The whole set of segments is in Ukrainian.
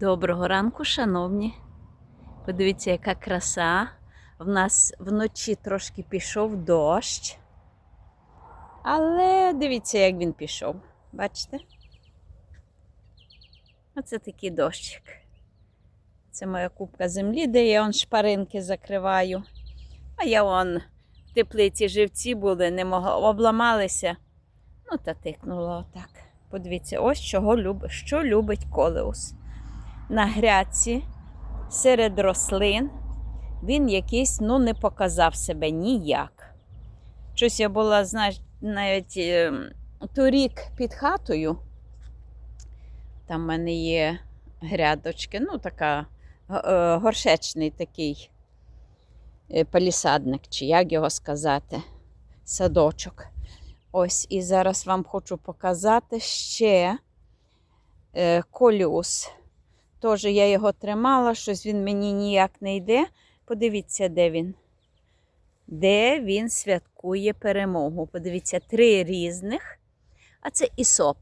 Доброго ранку, шановні. Подивіться, яка краса. В нас вночі трошки пішов дощ. Але дивіться, як він пішов. Бачите? Оце такий дощик. Це моя кубка землі, де я он шпаринки закриваю. А я он в теплиці живці були, не могла, обламалися. Ну та тикнула отак. Подивіться, ось чого люб, що любить колеус на грядці серед рослин він якийсь ну, не показав себе ніяк. Щось я була, знаєш, навіть е, торік під хатою. Там в мене є грядочки, ну, така е, горшечний такий е, палісадник, чи як його сказати, садочок. Ось, і зараз вам хочу показати ще е, коліус. Теж я його тримала, щось він мені ніяк не йде. Подивіться, де він. Де він святкує перемогу. Подивіться, три різних. А це ісоп.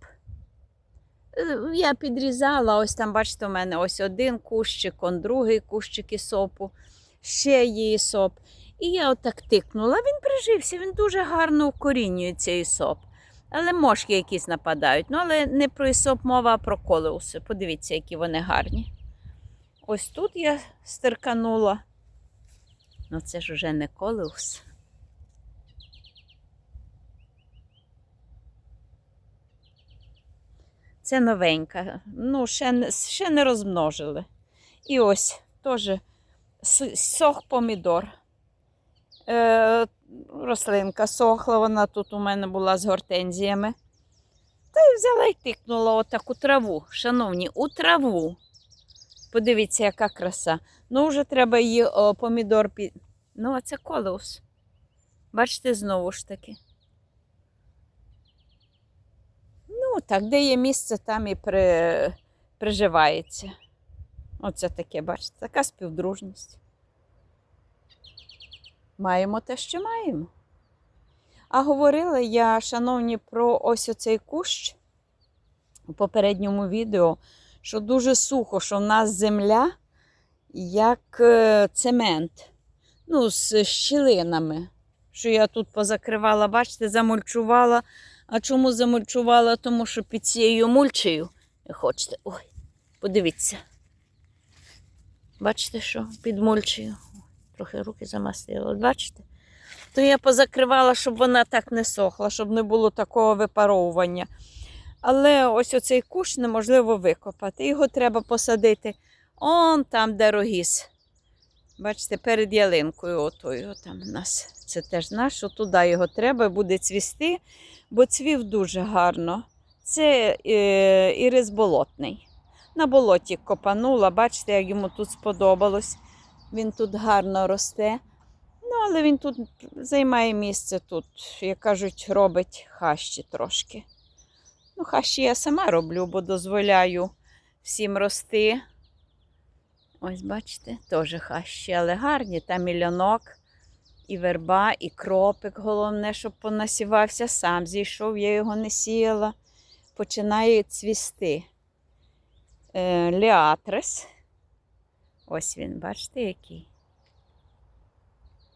Е, Я підрізала, ось там, бачите, у мене ось один кущик, он другий кущик ісопу, ще є ісоп. І я отак тикнула, він прижився, він дуже гарно укорінюється ісоп. Але мошки якісь нападають. Ну, але не про ісоп мова, а про колеуси. Подивіться, які вони гарні. Ось тут я стерканула. Ну, це ж уже не колеус. Це новенька. Ну, ще, ще не розмножили. І ось теж сох помідор. Е, рослинка сохла, вона тут у мене була з гортензіями. Та й взяла і тикнула отак у траву. Шановні, у траву. Подивіться, яка краса. Ну, вже треба її о, помідор під. Ну, а це колеус. Бачите, знову ж таки. Ну, так, де є місце, там і при... приживається. Оце таке, бачите, така співдружність. Маємо те, що маємо. А говорила я, шановні, про ось оцей кущ у попередньому відео, що дуже сухо, що в нас земля як е, цемент, ну, з щілинами. Що я тут позакривала, бачите, замульчувала. А чому замульчувала? Тому що під цією мульчею, хочете, ой, подивіться. Бачите, що під мульчею. Трохи руки замастила, бачите? То я позакривала, щоб вона так не сохла, щоб не було такого випаровування. Але ось оцей кущ неможливо викопати. Його треба посадити он там, де рогіз. Бачите, перед ялинкою отою. Там у нас це теж наш, туди його треба, буде цвісти, бо цвів дуже гарно. Це е, ірис болотний. На болоті копанула, бачите, як йому тут сподобалось. Він тут гарно росте. Ну, але він тут займає місце тут, як кажуть, робить хащі трошки. Ну, хащі я сама роблю, бо дозволяю всім рости. Ось, бачите, теж хащі, але гарні. Там і льонок, і верба, і кропик. Головне, щоб понасівався, сам зійшов, я його не сіяла. Починає цвісти. Е, ліатрес. Ось він, бачите, який.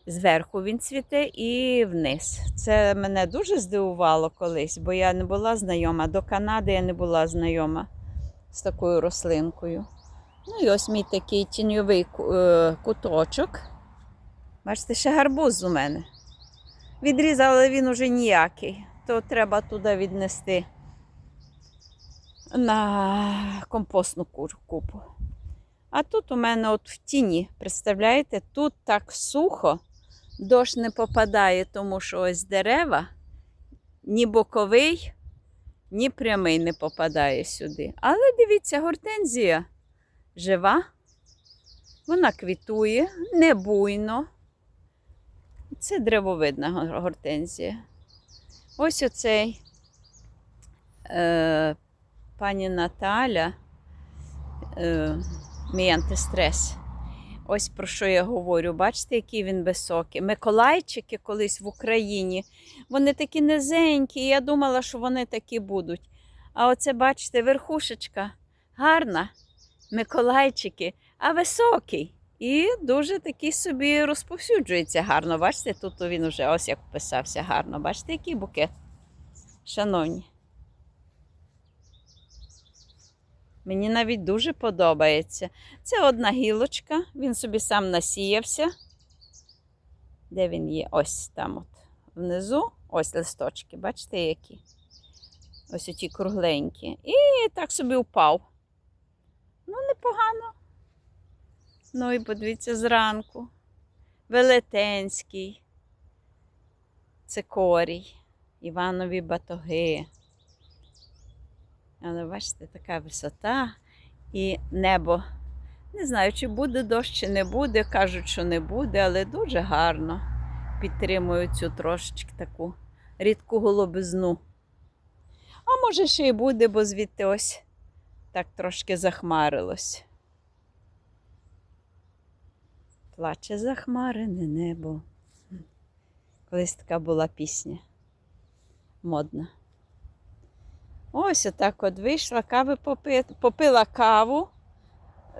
Зверху він цвіте і вниз. Це мене дуже здивувало колись, бо я не була знайома. До Канади я не була знайома з такою рослинкою. Ну і ось мій такий тіньовий е, куточок. Бачите, ще гарбуз у мене. Відрізала, але він уже ніякий. То треба туди віднести на компостну купу. А тут у мене от в тіні, представляєте, тут так сухо, дощ не попадає, тому що ось дерева, ні боковий, ні прямий не попадає сюди. Але дивіться, гортензія жива, вона квітує, не буйно. Це древовидна гортензія. Ось оцей е, пані Наталя. Е, мій антистрес. Ось про що я говорю. Бачите, який він високий. Миколайчики колись в Україні, вони такі низенькі. Я думала, що вони такі будуть. А оце, бачите, верхушечка гарна. Миколайчики, а високий. І дуже такий собі розповсюджується гарно. Бачите, тут він вже ось як вписався гарно. Бачите, який букет? Шановні. Мені навіть дуже подобається. Це одна гілочка, він собі сам насіявся. Де він є? Ось там от внизу. Ось листочки, бачите, які? Ось оті кругленькі. І так собі впав. Ну, непогано. Ну і подивіться зранку. Велетенський. Цикорій, Іванові батоги. Але бачите, така висота і небо. Не знаю, чи буде дощ, чи не буде. Кажуть, що не буде, але дуже гарно підтримую цю трошечки таку рідку голубизну. А може, ще й буде, бо звідти ось так трошки захмарилось. Плаче захмарене небо. Колись така була пісня модна. Ось отак от вийшла, кави попи... попила каву,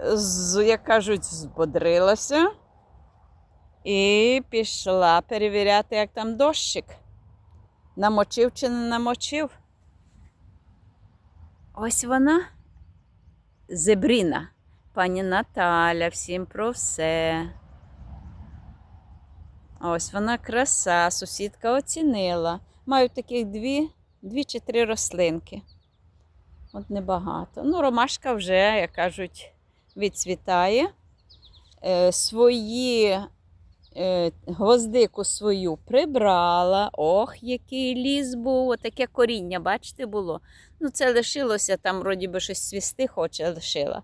з, як кажуть, збодрилася і пішла перевіряти, як там дощик. Намочив чи не намочив. Ось вона, зебріна, пані Наталя, всім про все. Ось вона краса, сусідка оцінила. Маю таких дві, дві чи три рослинки. От небагато. Ну, ромашка вже, як кажуть, відцвітає. Е, свої е, гвоздику свою прибрала. Ох, який ліс був, отаке коріння, бачите, було. Ну, це лишилося, там, вроді би, щось свісти хоче, лишила.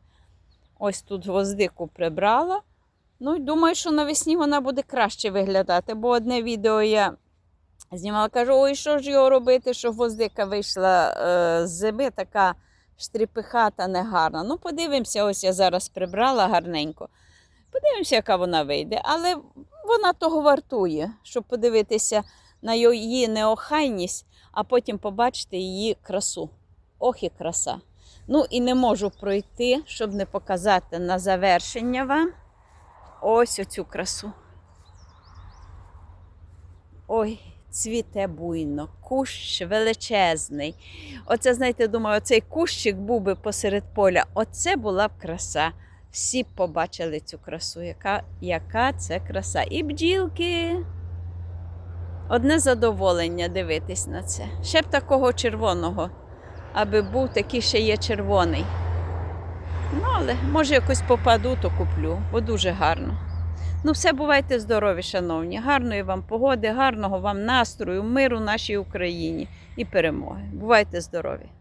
Ось тут гвоздику прибрала. Ну, думаю, що навесні вона буде краще виглядати, бо одне відео я знімала, кажу, ой, що ж його робити, що гвоздика вийшла е, з зими, така штріпихата, негарна. Ну, подивимося, ось я зараз прибрала гарненько. Подивимося, яка вона вийде. Але вона того вартує, щоб подивитися на її неохайність, а потім побачити її красу. Ох і краса. Ну і не можу пройти, щоб не показати на завершення вам ось оцю красу. Ой, цвіте буйно, кущ величезний. Оце, знаєте, думаю, оцей кущик був би посеред поля. Оце була б краса. Всі побачили цю красу, яка, яка це краса. І бджілки. Одне задоволення дивитись на це. Ще б такого червоного, аби був такий ще є червоний. Ну, але може якось попаду, то куплю, бо дуже гарно. Ну, все бувайте здорові, шановні. Гарної вам погоди, гарного вам настрою, миру нашій Україні і перемоги. Бувайте здорові!